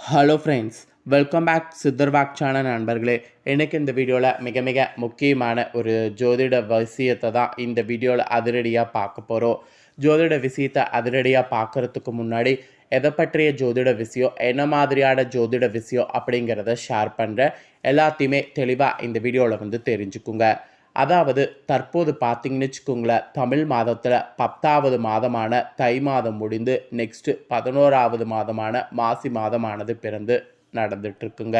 Hello friends welcome back சித்தர்வாக்சான நண்பர்களே. எனக்கு இந்த வீடியோவில் மிக மிக முக்கியமான ஒரு ஜோதிட விஷயத்தை தான் இந்த வீடியோவில் அதிரடியாக பார்க்க போகிறோம் ஜோதிட விஷயத்தை அதிரடியாக பார்க்குறதுக்கு முன்னாடி எதை பற்றிய ஜோதிட விஷயம் என்ன மாதிரியான ஜோதிட விஷயம் அப்படிங்கிறத ஷேர் பண்ணுறேன் எல்லாத்தையுமே தெளிவாக இந்த வீடியோவில் வந்து தெரிஞ்சுக்குங்க. அதாவது தற்போது பார்த்தீங்கன்னு வச்சுக்கோங்களேன் தமிழ் மாதத்தில் பத்தாவது மாதமான தை மாதம் முடிந்து நெக்ஸ்ட்டு பதினோராவது மாதமான மாசி மாதமானது பிறந்து நடந்துட்டுருக்குங்க.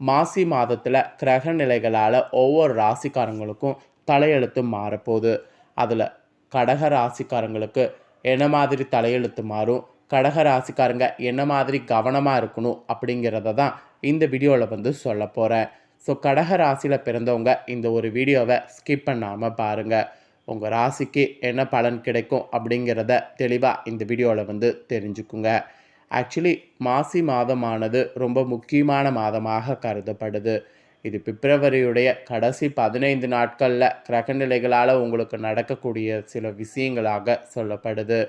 மாசி மாதத்தில் கிரக நிலைகளால் ஒவ்வொரு ராசிக்காரங்களுக்கும் தலையெழுத்து மாறப்போகுது. அதில் கடக ராசிக்காரங்களுக்கு என்ன மாதிரி தலையெழுத்து மாறும் கடக ராசிக்காரங்க என்ன மாதிரி கவனமாக இருக்கணும் அப்படிங்கிறத தான் இந்த வீடியோவில் வந்து சொல்ல போகிறேன் ஸோ கடக ராசியில் பிறந்தவங்க இந்த ஒரு வீடியோவை ஸ்கிப் பண்ணாமல் பாருங்கள் உங்கள் ராசிக்கு என்ன பலன் கிடைக்கும் அப்படிங்கிறத தெளிவாக இந்த வீடியோவில் வந்து தெரிஞ்சுக்குங்க. ஆக்சுவலி மாசி மாதமானது ரொம்ப முக்கியமான மாதமாக கருதப்படுது. இது பிப்ரவரியுடைய கடைசி பதினைந்து நாட்களில் கிரகநிலைகளால் உங்களுக்கு நடக்கக்கூடிய சில விஷயங்களாக சொல்லப்படுது.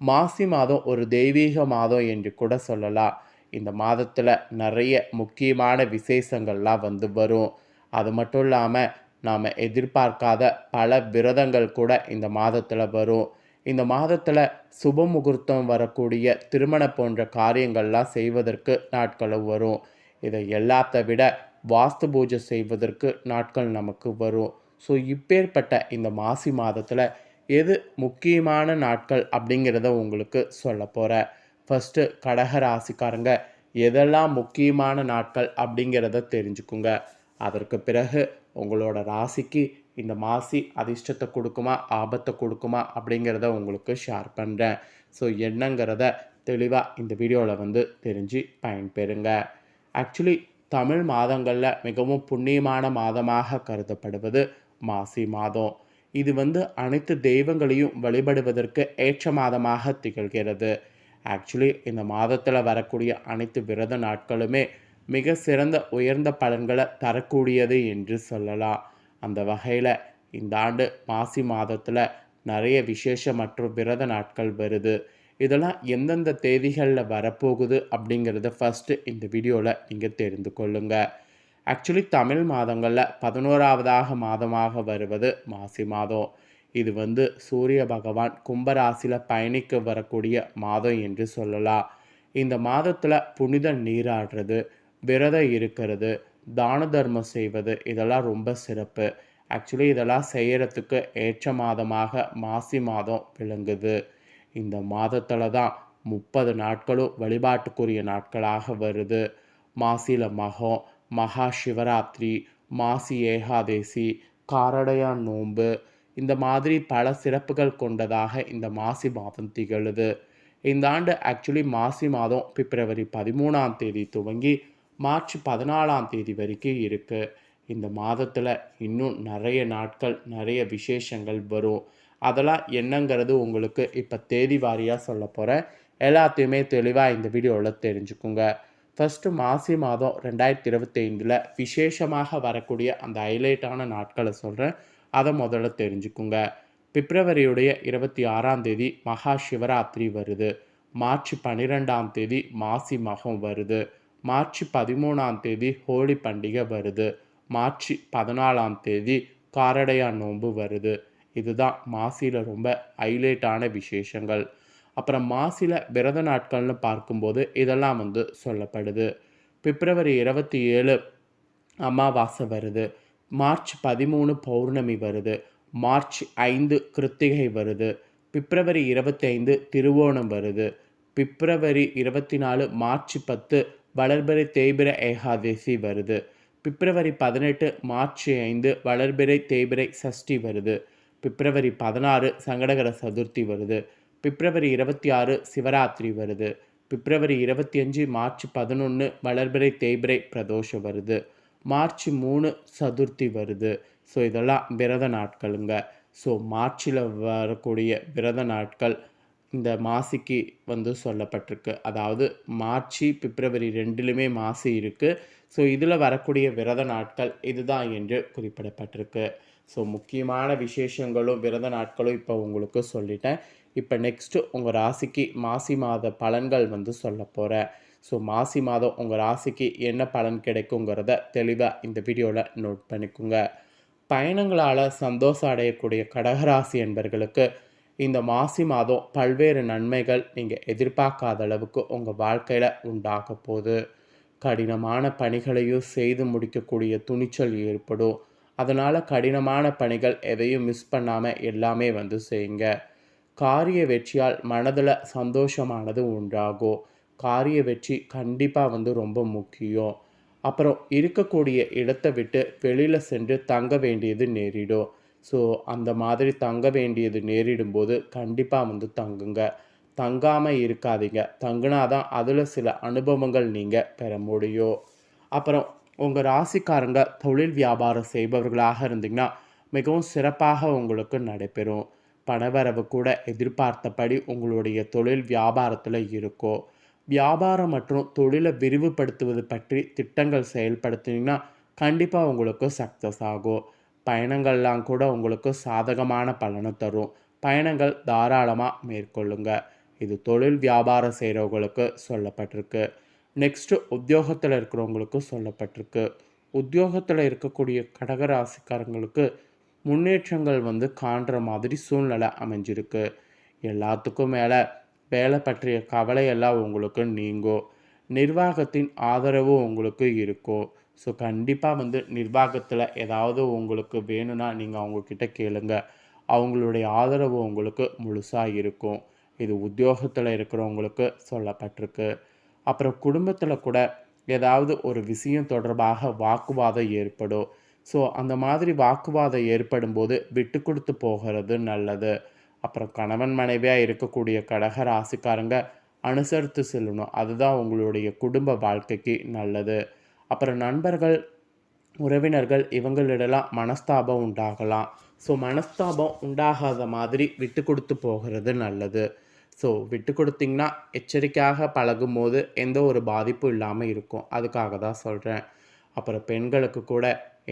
மாசி மாதம் ஒரு தெய்வீக மாதம் என்று கூட சொல்லலாம். இந்த மாதத்தில் நிறைய முக்கியமான விசேஷங்கள்லாம் வந்து வரும். அது மட்டும் இல்லாமல் நாம் எதிர்பார்க்காத பல விரதங்கள் கூட இந்த மாதத்தில் வரும். இந்த மாதத்தில் சுப முகூர்த்தம் வரக்கூடிய திருமணம் போன்ற காரியங்கள்லாம் செய்வதற்கு நாட்களும் வரும். இதை எல்லாத்த விட வாஸ்து பூஜை செய்வதற்கு நாட்கள் நமக்கு வரும். ஸோ இப்பேற்பட்ட இந்த மாசி மாதத்தில் எது முக்கியமான நாட்கள் அப்படிங்கிறத உங்களுக்கு சொல்ல போகிறேன் ஃபஸ்ட்டு கடக ராசிக்காரங்க. எதெல்லாம் முக்கியமான நாட்கள் அப்படிங்கிறத தெரிஞ்சுக்குங்க. அதற்கு பிறகு உங்களோட ராசிக்கு இந்த மாசி அதிர்ஷ்டத்தை கொடுக்குமா ஆபத்தை கொடுக்குமா அப்படிங்கிறத உங்களுக்கு ஷேர் பண்ணுறேன் ஸோ என்னங்கிறத தெளிவாக இந்த வீடியோவில் வந்து தெரிஞ்சு பயன்பெறுங்க. ஆக்சுவலி தமிழ் மாதங்களில் மிகவும் புண்ணியமான மாதமாக கருதப்படுவது மாசி மாதம். இது வந்து அனைத்து தெய்வங்களையும் வழிபடுவதற்கு ஏற்ற மாதமாக திகழ்கிறது. ஆக்சுவலி இந்த மாதத்தில் வரக்கூடிய அனைத்து விரத நாட்களுமே மிக சிறந்த உயர்ந்த பலன்களை தரக்கூடியது என்று சொல்லலாம். அந்த வகையில் இந்த ஆண்டு மாசி மாதத்தில் நிறைய விசேஷ மற்றும் விரத நாட்கள் வருது. இதெல்லாம் எந்தெந்த தேதிகளில் வரப்போகுது அப்படிங்கிறத ஃபஸ்ட்டு இந்த வீடியோவில் நீங்கள் தெரிந்து கொள்ளுங்கள் ஆக்சுவலி தமிழ் மாதங்களில் பதினோராவதாக மாதமாக வருவது மாசி மாதம். இது வந்து சூரிய பகவான் கும்பராசியில் பயணிக்க வரக்கூடிய மாதம் என்று சொல்லலாம். இந்த மாதத்தில் புனித நீராடுறது விரதம் இருக்கிறது தான தர்மம் செய்வது இதெல்லாம் ரொம்ப சிறப்பு. ஆக்சுவலி இதெல்லாம் செய்கிறதுக்கு ஏற்ற மாதமாக மாசி மாதம் விளங்குது. இந்த மாதத்தில் தான் முப்பது நாட்களும் வழிபாட்டுக்குரிய நாட்களாக வருது. மாசியில் மகம் மகா சிவராத்திரி மாசி ஏகாதேசி காரடையான் நோன்பு இந்த மாதிரி பல சிறப்புகள் கொண்டதாக இந்த மாசி மாதம் திகழுது. இந்த ஆண்டு ஆக்சுவலி மாசி மாதம் பிப்ரவரி பதிமூணாம் தேதி துவங்கி மார்ச் பதினாலாம் தேதி வரைக்கும் இருக்குது இந்த மாதத்தில் இன்னும் நிறைய நாட்கள் நிறைய விசேஷங்கள் வரும். அதெல்லாம் என்னங்கிறது உங்களுக்கு இப்போ தேதி வாரியாக சொல்ல போகிறேன் எல்லாத்தையுமே தெளிவாக இந்த வீடியோவில் தெரிஞ்சுக்குங்க. ஃபஸ்ட்டு மாசி மாதம் ரெண்டாயிரத்தி இருபத்தைந்தில் விசேஷமாக வரக்கூடிய அந்த ஹைலைட்டான நாட்களை சொல்கிறேன் அதை முதல்ல தெரிஞ்சுக்குங்க. பிப்ரவரியுடைய இருபத்தி ஆறாம் தேதி மகா சிவராத்திரி வருது. மார்ச் பன்னிரெண்டாம் தேதி மாசி மகம் வருது. மார்ச் பதிமூணாம் தேதி ஹோலி பண்டிகை வருது. மார்ச் பதினாலாம் தேதி காரடையா நோன்பு வருது. இதுதான் மாசியில் ரொம்ப ஹைலைட்டான விசேஷங்கள். அப்புறம் மாசியில் விரத நாட்கள்னு பார்க்கும்போது இதெல்லாம் வந்து சொல்லப்படுது. பிப்ரவரி இருபத்தி ஏழு அமாவாசை வருது. மார்ச் பதிமூணு பௌர்ணமி வருது. மார்ச் ஐந்து கிருத்திகை வருது. பிப்ரவரி இருபத்தி ஐந்து திருவோணம் வருது. பிப்ரவரி இருபத்தி நாலு மார்ச் பத்து வளர்பிறை தேய்பிர ஏகாதசி வருது. பிப்ரவரி பதினெட்டு மார்ச் ஐந்து வளர்பிறை தேய்பிரை சஷ்டி வருது. பிப்ரவரி பதினாறு சங்கடகர சதுர்த்தி வருது. பிப்ரவரி இருபத்தி ஆறு சிவராத்திரி வருது. பிப்ரவரி இருபத்தி அஞ்சு மார்ச் பதினொன்று வளர்பிறை தேய்பிரை பிரதோஷம் வருது. மார்ச் மூணு சதுர்த்தி வருது. ஸோ இதெல்லாம் விரத நாட்களுங்க. ஸோ மார்ச்சில் வரக்கூடிய விரத நாட்கள் இந்த மாசிக்கு வந்து சொல்லப்பட்டிருக்கு. அதாவது மார்ச் பிப்ரவரி ரெண்டுலேயுமே மாசி இருக்குது ஸோ இதில் வரக்கூடிய விரத நாட்கள் இதுதான் என்று குறிப்பிடப்பட்டிருக்கு. ஸோ முக்கியமான விசேஷங்களும் விரத நாட்களும் இப்போ உங்களுக்கு சொல்லிட்டேன். இப்போ நெக்ஸ்ட்டு உங்கள் ராசிக்கு மாசி மாத பலன்கள் வந்து சொல்ல போகிறேன் ஸோ மாசி மாதம் உங்கள் ராசிக்கு என்ன பலன் கிடைக்குங்கிறத தெளிவாக இந்த வீடியோவில் நோட் பண்ணிக்கோங்க. பயணங்களால் சந்தோஷம் அடையக்கூடிய கடகராசி என்பர்களுக்கு இந்த மாசி மாதம் பல்வேறு நன்மைகள் நீங்கள் எதிர்பார்க்காத அளவுக்கு உங்கள் வாழ்க்கையில் உண்டாக போகுது. கடினமான பணிகளையும் செய்து முடிக்கக்கூடிய துணிச்சல் ஏற்படும். அதனால் கடினமான பணிகள் எதையும் மிஸ் பண்ணாமல் எல்லாமே வந்து செய்யுங்க. காரிய வெற்றியால் மனதில் சந்தோஷமானது உண்டாகும். காரிய வெற்றி கண்டிப்பாக வந்து ரொம்ப முக்கியம். அப்புறம் இருக்கக்கூடிய இடத்தை விட்டு வெளியில் சென்று தங்க வேண்டியது நேரிடும். ஸோ அந்த மாதிரி தங்க வேண்டியது நேரிடும்போது கண்டிப்பாக வந்து தங்குங்க. தங்காமல் இருக்காதீங்க. தங்குனாதான் அதில் சில அனுபவங்கள் நீங்கள் பெற முடியும். அப்புறம் உங்கள் ராசிக்காரங்க தொழில் வியாபாரம் செய்பவர்களாக இருந்தீங்கன்னா மிகவும் சிறப்பாக உங்களுக்கு நடைபெறும். பணவரவு கூட எதிர்பார்த்தபடி உங்களுடைய தொழில் வியாபாரத்தில் இருக்கும். வியாபாரம் மற்றும் தொழிலை விரிவுபடுத்துவது பற்றி திட்டங்கள் செயல்படுத்தினீங்கன்னா கண்டிப்பாக உங்களுக்கு சக்ஸஸ் ஆகும். பயணங்கள்லாம் கூட உங்களுக்கு சாதகமான பலனை தரும். பயணங்கள் தாராளமாக மேற்கொள்ளுங்க. இது தொழில் வியாபாரம் செய்கிறவங்களுக்கு சொல்லப்பட்டிருக்கு. நெக்ஸ்ட்டு உத்தியோகத்தில் இருக்கிறவங்களுக்கு சொல்லப்பட்டிருக்கு. உத்தியோகத்தில் இருக்கக்கூடிய கடகராசிக்காரங்களுக்கு முன்னேற்றங்கள் வந்து காண்ற மாதிரி சூழ்நிலை அமைஞ்சிருக்கு. எல்லாத்துக்கும் மேலே வேலை பற்றிய கவலையெல்லாம் உங்களுக்கு நீங்கும் நிர்வாகத்தின் ஆதரவு உங்களுக்கு இருக்கும் ஸோ கண்டிப்பாக வந்து நிர்வாகத்தில் ஏதாவது உங்களுக்கு வேணும்னா நீங்கள் அவங்கக்கிட்ட கேளுங்க. அவங்களுடைய ஆதரவு உங்களுக்கு முழுசாக இருக்கும். இது உத்தியோகத்தில் இருக்கிறவங்களுக்கு சொல்லப்பட்டிருக்கு. அப்புறம் குடும்பத்தில் கூட ஏதாவது ஒரு விஷயம் தொடர்பாக வாக்குவாதம் ஏற்படும். ஸோ அந்த மாதிரி வாக்குவாதம் ஏற்படும் போது விட்டு கொடுத்து போகிறது நல்லது. அப்புறம் கணவன் மனைவியாக இருக்கக்கூடிய கடக ராசிக்காரங்க அனுசரித்து செல்லணும். அதுதான் உங்களுடைய குடும்ப வாழ்க்கைக்கு நல்லது. அப்புறம் நண்பர்கள் உறவினர்கள் இவங்களிடலாம் மனஸ்தாபம் உண்டாகலாம். ஸோ மனஸ்தாபம் உண்டாகாத மாதிரி விட்டு கொடுத்து போகிறது நல்லது. ஸோ விட்டு கொடுத்தீங்கன்னா எச்சரிக்கையாக பழகும் போது எந்த ஒரு பாதிப்பும் இல்லாமல் இருக்கும். அதுக்காக தான் சொல்கிறேன் அப்புறம் பெண்களுக்கு கூட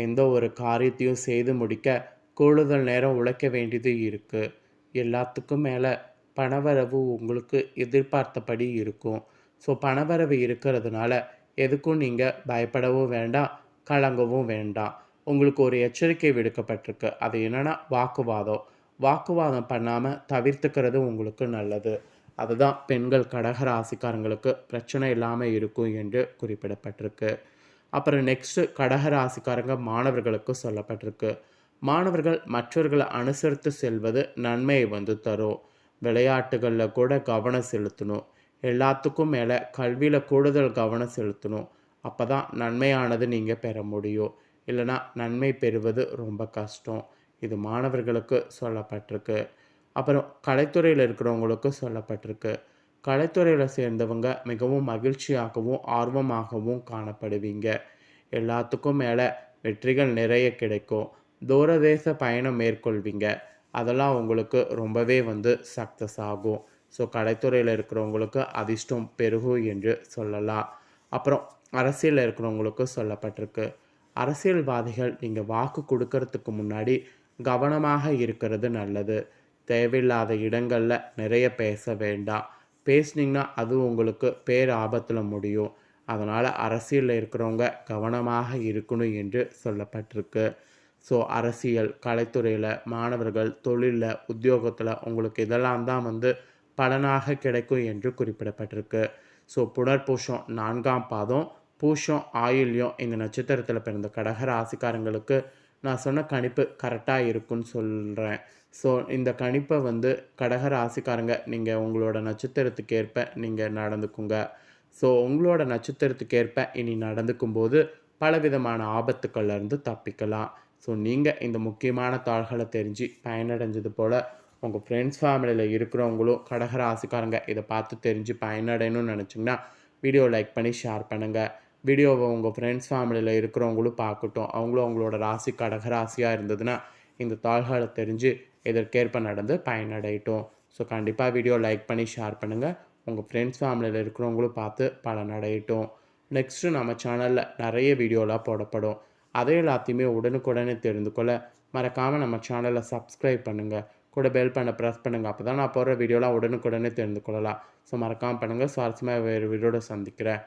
எந்த ஒரு காரியத்தையும் செய்து முடிக்க கூடுதல் நேரம் உழைக்க வேண்டியது இருக்குது எல்லாத்துக்கும் மேலே பணவரவு உங்களுக்கு எதிர்பார்த்தபடி இருக்கும். ஸோ பணவரவு இருக்கிறதுனால எதுக்கும் நீங்கள் பயப்படவும் வேண்டாம் கலங்கவும் வேண்டாம். உங்களுக்கு ஒரு எச்சரிக்கை விடுக்கப்பட்டிருக்கு. அது என்னென்னா வாக்குவாதம். வாக்குவாதம் பண்ணாமல் தவிர்த்துக்கிறது உங்களுக்கு நல்லது. அதுதான் பெண்கள் கடக ராசிக்காரங்களுக்கு பிரச்சனை இல்லாமல் இருக்கும் என்று குறிப்பிடப்பட்டிருக்கு. அப்புறம் நெக்ஸ்ட்டு கடக ராசிக்காரங்க மாணவர்களுக்கு சொல்லப்பட்டிருக்கு. மாணவர்கள் மற்றவர்களை அனுசரித்து செல்வது நன்மையை வந்து தரும். விளையாட்டுகளில் கூட கவனம் செலுத்தணும். எல்லாத்துக்கும் மேலே கல்வியில் கூடுதல் கவனம் செலுத்தணும். அப்போ தான் நன்மையானது நீங்கள் பெற முடியும். இல்லைனா நன்மை பெறுவது ரொம்ப கஷ்டம். இது மாணவர்களுக்கு சொல்லப்பட்டிருக்கு. அப்புறம் கலைத்துறையில் இருக்கிறவங்களுக்கு சொல்லப்பட்டிருக்கு. கலைத்துறையில் சேர்ந்தவங்க மிகவும் மகிழ்ச்சியாகவும் ஆர்வமாகவும் காணப்படுவீங்க. எல்லாத்துக்கும் மேலே வெற்றிகள் நிறைய கிடைக்கும். தூரதேச பயணம் மேற்கொள்வீங்க. அதெல்லாம் உங்களுக்கு ரொம்பவே வந்து சக்ஸஸ் ஆகும். ஸோ கலைத்துறையில் இருக்கிறவங்களுக்கு அதிர்ஷ்டம் பெருகும் என்று சொல்லலாம். அப்புறம் அரசியலில் இருக்கிறவங்களுக்கு சொல்லப்பட்டிருக்கு. அரசியல்வாதிகள் நீங்கள் வாக்கு கொடுக்கறதுக்கு முன்னாடி கவனமாக இருக்கிறது நல்லது. தேவையில்லாத இடங்களில் நிறைய பேச வேண்டாம். பேசுனீங்கன்னா அது உங்களுக்கு பேர் ஆபத்தில் முடியும். அதனால் அரசியலில் இருக்கிறவங்க கவனமாக இருக்கணும் என்று சொல்லப்பட்டிருக்கு. ஸோ அரசியல் கலைத்துறையில் மாணவர்கள் தொழிலில் உத்தியோகத்தில் உங்களுக்கு இதெல்லாம் தான் வந்து பலனாக கிடைக்கும் என்று குறிப்பிடப்பட்டிருக்கு. ஸோ புனர்பூஷம் நான்காம் பாதம் பூஷம் ஆயுள்யம் இந்த நட்சத்திரத்தில் பிறந்த கடக ராசிக்காரங்களுக்கு நான் சொன்ன கணிப்பு கரெக்டாக இருக்குன்னு சொல்கிறேன் ஸோ இந்த கணிப்பை வந்து கடக ராசிக்காரங்க நீங்கள் உங்களோட நட்சத்திரத்துக்கு ஏற்ப நீங்கள் நடந்துக்குங்க. ஸோ உங்களோட நட்சத்திரத்துக்கு ஏற்ப இனி நடந்துக்கும் போது பலவிதமான ஆபத்துக்கள்லேருந்து தப்பிக்கலாம். ஸோ நீங்கள் இந்த முக்கியமான தாள்களை தெரிஞ்சு பயனடைஞ்சது போல் உங்கள் ஃப்ரெண்ட்ஸ் ஃபேமிலியில் இருக்கிறவங்களும் கடகராசிக்காரங்க இதை பார்த்து தெரிஞ்சு பயனடையணும்னு நினச்சிங்கன்னா வீடியோ லைக் பண்ணி ஷேர் பண்ணுங்கள் வீடியோவை உங்கள் ஃப்ரெண்ட்ஸ் ஃபேமிலியில் இருக்கிறவங்களும் பார்க்கட்டும். அவங்களும் அவங்களோட ராசி கடகராசியாக இருந்ததுன்னா இந்த தாள்களை தெரிஞ்சு இதற்கேற்ப நடந்து பயனடையட்டும். ஸோ கண்டிப்பாக வீடியோ லைக் பண்ணி ஷேர் பண்ணுங்கள் உங்கள் ஃப்ரெண்ட்ஸ் ஃபேமிலியில் இருக்கிறவங்களும் பார்த்து பலனடையட்டும். நெக்ஸ்ட்டு நம்ம சேனலில் நிறைய வீடியோலாம் போடப்படும். அதை எல்லாத்தையுமே உடனுக்குடனே தெரிந்து கொள்ள மறக்காமல் நம்ம சேனலை சப்ஸ்கிரைப் பண்ணுங்கள் கூட பெல் பண்ண ப்ரெஸ் பண்ணுங்கள் அப்போ தான் நான் போடுற வீடியோலாம் உடனுக்குடனே தெரிந்து கொள்ளலாம் ஸோ மறக்காமல் பண்ணுங்கள் சுவாரஸ்யமாக வேறு வீடியோட சந்திக்கிறேன்.